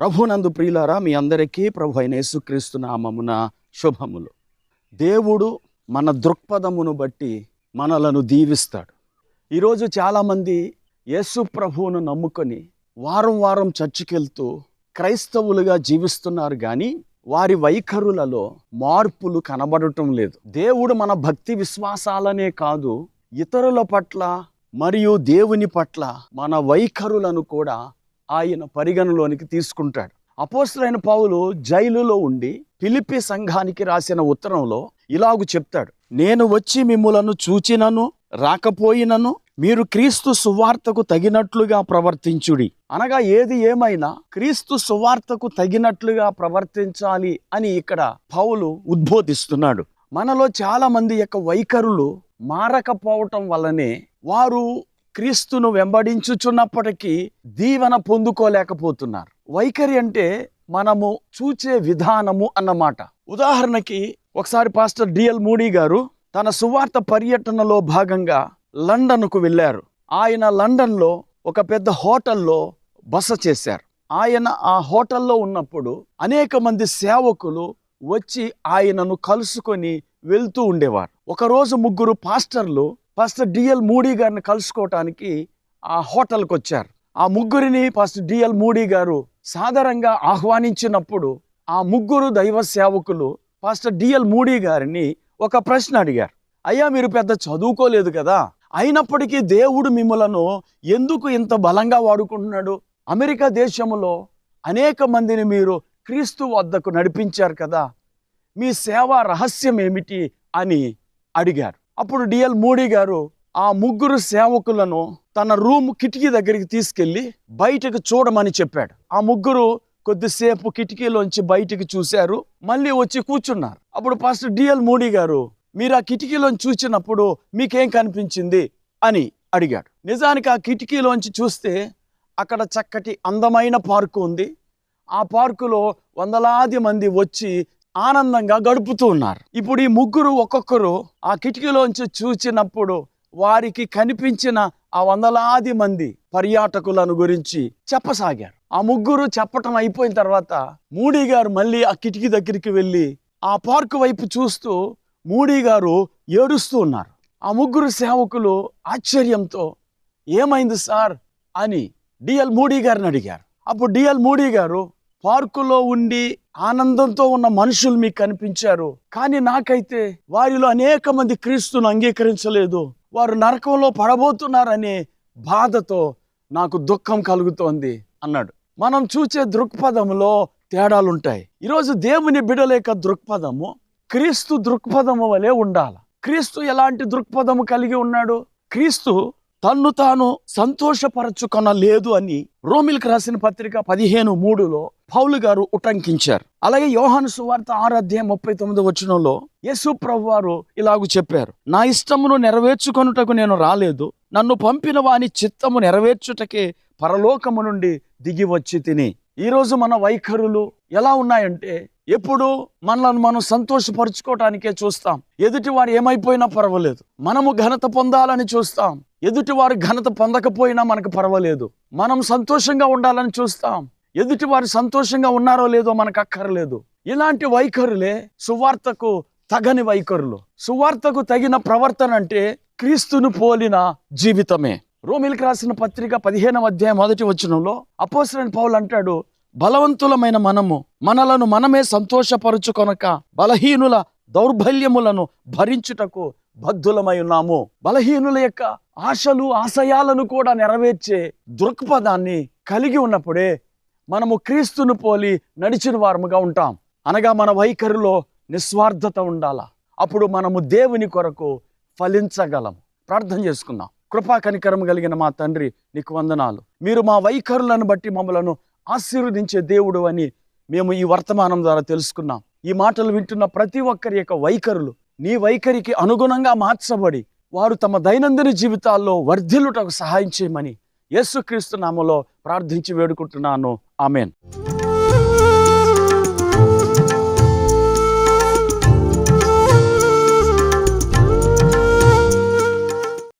ప్రభునందు ప్రియులారా మీ అందరికీ ప్రభు అయిన యేసుక్రీస్తు నామమున శుభములు. దేవుడు మన దృక్పథమును బట్టి మనలను దీవిస్తాడు. ఈరోజు చాలామంది యేసు ప్రభువును నమ్ముకొని వారం వారం చర్చికెళ్తూ క్రైస్తవులుగా జీవిస్తున్నారు కానీ వారి వైఖరులలో మార్పులు కనబడటం లేదు. దేవుడు మన భక్తి విశ్వాసాలనే కాదు ఇతరుల పట్ల మరియు దేవుని పట్ల మన వైఖరులను కూడా ఆయన పరిగణలోనికి తీసుకుంటాడు. అపోస్తులైన పావులు జైలులో ఉండి పిలిపి సంఘానికి రాసిన ఉత్తరంలో ఇలాగు చెప్తాడు. నేను వచ్చి మిమ్ములను చూచినను రాకపోయినను మీరు క్రీస్తు సువార్తకు తగినట్లుగా ప్రవర్తించుడి. అనగా ఏది ఏమైనా క్రీస్తు సువార్తకు తగినట్లుగా ప్రవర్తించాలి అని ఇక్కడ పౌలు ఉద్బోధిస్తున్నాడు. మనలో చాలా మంది యొక్క వైఖరులు మారకపోవటం వల్లనే వారు క్రీస్తును వెంబడించుచున్నప్పటికీ దీవెన పొందుకోలేకపోతున్నారు. వైఖరి అంటే మనము చూచే విధానము అన్నమాట. ఉదాహరణకి ఒకసారి పాస్టర్ డిఎల్ మూడీ గారు తన సువార్త పర్యటనలో భాగంగా లండన్కు వెళ్ళారు. ఆయన లండన్లో ఒక పెద్ద హోటల్లో బస చేశారు. ఆయన ఆ హోటల్లో ఉన్నప్పుడు అనేక మంది సేవకులు వచ్చి ఆయనను కలుసుకొని వెళ్తూ ఉండేవారు. ఒకరోజు ముగ్గురు పాస్టర్లు పాస్టర్ డిఎల్ మూడీ గారిని కలుసుకోవటానికి ఆ హోటల్కి వచ్చారు. ఆ ముగ్గురిని పాస్టర్ డిఎల్ మూడీ గారు సాధారణంగా ఆహ్వానించినప్పుడు ఆ ముగ్గురు దైవ సేవకులు పాస్టర్ డిఎల్ మూడీ గారిని ఒక ప్రశ్న అడిగారు. అయ్యా మీరు పెద్ద చదువుకోలేదు కదా? అయినప్పటికీ దేవుడు మిమ్మలను ఎందుకు ఇంత బలంగా వాడుకుంటున్నాడు? అమెరికా దేశంలో అనేక మందిని మీరు క్రీస్తు వద్దకు నడిపించారు కదా? మీ సేవా రహస్యం ఏమిటి? అని అడిగారు. అప్పుడు డిఎల్ మూడీ గారు ఆ ముగ్గురు సేవకులను తన రూమ్ కిటికీ దగ్గరికి తీసుకెళ్ళి బయటకు చూడమని చెప్పాడు. ఆ ముగ్గురు కొద్దిసేపు కిటికీలోంచి బయటికి చూశారు. మళ్ళీ వచ్చి కూర్చున్నారు. అప్పుడు పాస్టర్ డిఎల్ మూడీ గారు మీరు ఆ కిటికీలోంచి చూసినప్పుడు మీకేం కనిపించింది? అని అడిగాడు. నిజానికి ఆ కిటికీలోంచి చూస్తే అక్కడ చక్కటి అందమైన పార్కు ఉంది. ఆ పార్కులో వందలాది మంది వచ్చి ఆనందంగా గడుపుతూ ఉన్నారు. ఇప్పుడు ఈ ముగ్గురు ఒక్కొక్కరు ఆ కిటికీలోంచి చూచినప్పుడు వారికి కనిపించిన ఆ వందలాది మంది పర్యాటకులను గురించి చెప్పసాగారు. ఆ ముగ్గురు చెప్పటం అయిపోయిన తర్వాత మూడీ గారు మళ్ళీ ఆ కిటికీ దగ్గరికి వెళ్ళి ఆ పార్కు వైపు చూస్తూ మూడీ గారు ఏడుస్తూ ఉన్నారు. ఆ ముగ్గురు సేవకులు ఆశ్చర్యంతో ఏమైంది సార్ అని డిఎల్ మూడీ గారిని అడిగారు. అప్పుడు డిఎల్ మూడీ గారు పార్కులో ఉండి ఆనందంతో ఉన్న మనుషులు మీకు కనిపించారు. కానీ నాకైతే వారిలో అనేక మంది క్రీస్తును అంగీకరించలేదు. వారు నరకంలో పడబోతున్నారనే బాధతో నాకు దుఃఖం కలుగుతోంది అన్నాడు. మనం చూచే దృక్పథంలో తేడాలుంటాయి. ఈరోజు దేవుని బిడలేక దృక్పథము క్రీస్తు దృక్పథము వలె ఉండాలి. క్రీస్తు ఎలాంటి దృక్పథము కలిగి ఉన్నాడు? క్రీస్తు తన్ను తాను సంతోషపరచుకొనలేదు అని రోమిల్కి రాసిన పత్రిక పదిహేను మూడులో పౌలు గారు ఉటంకించారు. అలాగే యోహాను సువార్త ఆరాధ్యాయం ముప్పై తొమ్మిది వచనంలో యేసు ప్రభు వారు ఇలాగు చెప్పారు. నా ఇష్టమును నెరవేర్చుకొనుటకు నేను రాలేదు. నన్ను పంపిన వాని చిత్తము నెరవేర్చుటకే పరలోకము నుండి దిగి వచ్చి తిని. ఈరోజు మన వైఖరులు ఎలా ఉన్నాయంటే ఎప్పుడు మనల్ని మనం సంతోషపరుచుకోవటానికే చూస్తాం. ఎదుటి వారు ఏమైపోయినా పర్వాలేదు. మనము ఘనత పొందాలని చూస్తాం. ఎదుటి వారు ఘనత పొందకపోయినా మనకు పర్వాలేదు. మనం సంతోషంగా ఉండాలని చూస్తాం. ఎదుటి వారు సంతోషంగా ఉన్నారో లేదో మనకు అక్కర్లేదు ఇలాంటి వైఖరులే సువార్తకు తగని వైఖరులు. సువార్తకు తగిన ప్రవర్తన అంటే క్రీస్తును పోలిన జీవితమే. రోమిల్కి రాసిన పత్రిక పదిహేనవ అధ్యాయం మొదటి వచనంలో అపోసరని పౌలు అంటాడు బలవంతులమైన మనము మనలను మనమే సంతోషపరుచుకొనక బలహీనుల దౌర్బల్యములను భరించుటకు బద్ధులమై ఉన్నాము. బలహీనుల యొక్క ఆశలు ఆశయాలను కూడా నెరవేర్చే దృక్పథాన్ని కలిగి ఉన్నప్పుడే మనము క్రీస్తును పోలి నడిచిన వారముగా ఉంటాం. అనగా మన వైఖరిలో నిస్వార్థత ఉండాల? అప్పుడు మనము దేవుని కొరకు ఫలించగలం. ప్రార్థన చేసుకుందాం. కృపా కనికరం కలిగిన మా తండ్రి నీకు వందనాలు. మీరు మా వైఖరులను బట్టి మమ్మలను ఆశీర్వదించే దేవుడు అని మేము ఈ వర్తమానం ద్వారా తెలుసుకున్నాం. ఈ మాటలు వింటున్న ప్రతి ఒక్కరి యొక్క వైఖరులు నీ వైఖరికి అనుగుణంగా మార్చబడి వారు తమ దైనందిన జీవితాల్లో వర్ధిల్లుటకు సహాయం చేయమని యేసుక్రీస్తు నామలో ప్రార్థించి వేడుకుంటున్నాను. Amen.